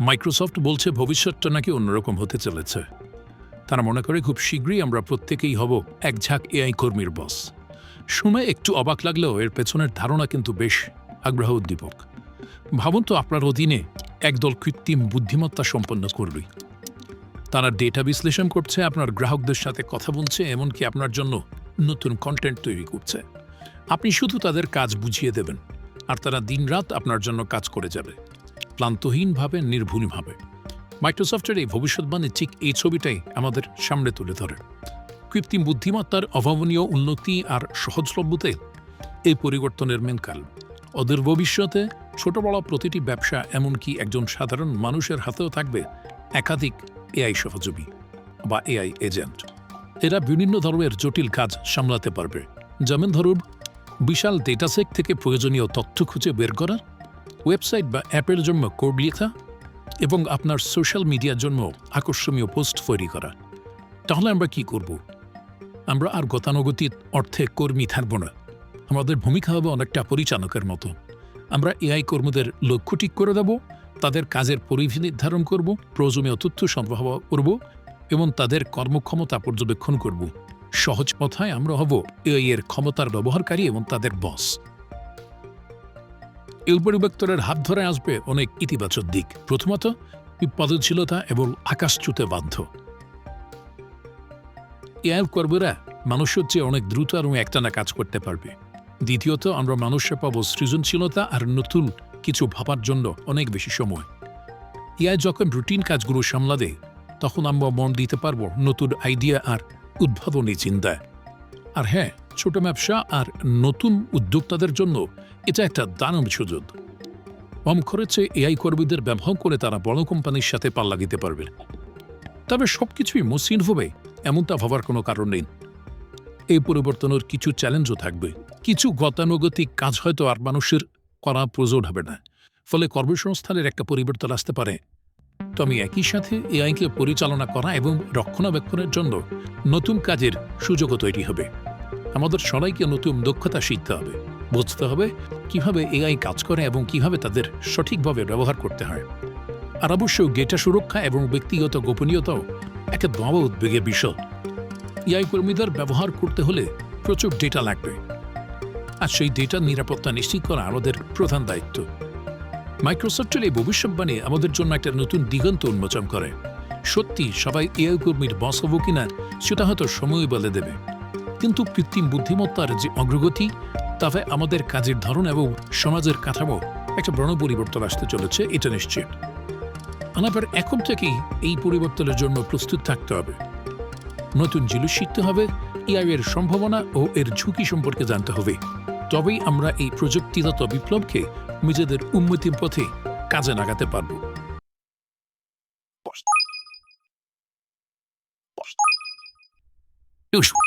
Microsoft বলছে ভবিষ্যৎটা নাকি অন্যরকম হতে চলেছে। তারা মনে করে খুব শীঘ্রই আমরা প্রত্যেকেই হব এক ঝাঁক এআই কর্মীর বস। শুনে একটু অবাক লাগলেও এর পেছনের ধারণা কিন্তু বেশ আগ্রহ উদ্দীপক। ভাবুন তো আপনার অধীনে একদল কৃত্রিম বুদ্ধিমত্তা সম্পন্ন কর্মী। তারা ডেটা বিশ্লেষণ করছে, আপনার গ্রাহকদের সাথে কথা বলছে, এমনকি আপনার জন্য নতুন কন্টেন্ট তৈরি করছে। আপনি শুধু তাদের কাজ বুঝিয়ে দেবেন, আর তারা দিনরাত আপনার জন্য কাজ করে যাবে। ক্লান্তহীনভাবে, নির্ভুলভাবে। মাইক্রোসফটের এই ভবিষ্যৎবাণী ঠিক এই ছবিটাই আমাদের সামনে তুলে ধরে। কৃত্রিম বুদ্ধিমত্তার অভাবনীয় উন্নতি আর সহজলভ্যতে এই পরিবর্তনের মেনকাল ওদের ভবিষ্যতে ছোট বড় প্রতিটি ব্যবসা এমনকি একজন সাধারণ মানুষের হাতেও থাকবে একাধিক এআই সহযোগী বা এআই এজেন্ট। এরা বিভিন্ন ধরনের জটিল কাজ সামলাতে পারবে। যেমন ধরুন, বিশাল ডেটাসেট থেকে প্রয়োজনীয় তথ্য খুঁজে বের করা ওয়েবসাইট বা অ্যাপের জন্য কোড লেখা এবং আপনার সোশ্যাল মিডিয়ার জন্য আকর্ষণীয় পোস্ট তৈরি করা। তাহলে আমরা কি করব? আমরা আর গতানুগতিক অর্থে কর্মী থাকব না। আমাদের ভূমিকা হবে অনেকটা পরিচালকের মতো। আমরা এআই কর্মীদের লক্ষ্য ঠিক করে দেব, তাদের কাজের পরিধি নির্ধারণ করব, প্রয়োজনীয় তথ্য সরবরাহ করব এবং তাদের কর্মক্ষমতা পর্যবেক্ষণ করব। সহজ কথায় আমরা হব এআই এর ক্ষমতার ব্যবহারকারী এবং তাদের বস এই পরিবর্তনের হাত ধরে আসবে অনেক ইতিবাচক দিক। প্রথমত উৎপাদনশীলতা এবং আকাশচ্যুতে বাধ্য। এআই কর্মীরা মানুষের চেয়ে অনেক দ্রুত এবং একটানা কাজ করতে পারবে। দ্বিতীয়ত, আমরা মানুষে পাবো সৃজনশীলতা আর নতুন কিছু ভাবার জন্য অনেক বেশি সময়। এআই যখন রুটিন কাজগুলো সামলাবে, তখন আমরা মন দিতে পারব নতুন আইডিয়া আর উদ্ভাবনী চিন্তায়। আর হ্যাঁ ছোট ব্যবসা আর নতুন উদ্যোক্তাদের জন্য এটা একটা দারুণ সুযোগ। কম খরচে এআই কর্মীদের ব্যবহার করে তারা বড় কোম্পানির সাথে পাল্লা দিতে পারবে। তবে সবকিছুই মসৃণ হবে, এমনটা ভাবার কোনো কারণ নেই। এই পরিবর্তনের কিছু চ্যালেঞ্জও থাকবে। কিছু গতানুগতিক কাজ হয়তো আর মানুষের করা প্রয়োজন হবে না। ফলে কর্মসংস্থানের একটা পরিবর্তন আসতে পারে। তো আমি একই সাথে এআইকে পরিচালনা করা এবং রক্ষণাবেক্ষণের জন্য নতুন কাজের সুযোগও তৈরি হবে। আমাদের সবাইকে নতুন দক্ষতা শিখতে হবে। বুঝতে হবে কীভাবে এআই কাজ করে এবং কীভাবে তাদের সঠিকভাবে ব্যবহার করতে হয়। আর অবশ্যই ডেটা সুরক্ষা এবং ব্যক্তিগত গোপনীয়তাও একটা বড় উদ্বেগের বিষয় এআই কর্মীদের ব্যবহার করতে হলে প্রচুর ডেটা লাগবে। আর সেই ডেটার নিরাপত্তা নিশ্চিত করা আমাদের প্রধান দায়িত্ব। মাইক্রোসফটের এই ভবিষ্যৎবাণী আমাদের জন্য একটা নতুন দিগন্ত উন্মোচন করে। সত্যি সবাই এআই কর্মীর বস হব কিনা সেটা হয়তো সময় বলে দেবে। কিন্তু কৃত্রিম বুদ্ধিমত্তার যে অগ্রগতি তাতে আমাদের কাজের ধরন এবং সমাজের কাঠামো একটা বড় পরিবর্তন আসতে চলেছে, এটা নিশ্চিত। আমাদের এখন থেকেই এই পরিবর্তনের জন্য প্রস্তুত থাকতে হবে। নতুন জিনিস শিখতে হবে, এআই এর সম্ভাবনা ও এর ঝুঁকি সম্পর্কে জানতে হবে। তবেই আমরা এই প্রযুক্তিগত বিপ্লবকে নিজেদের উন্নতির পথে কাজে লাগাতে পারব। টুসু।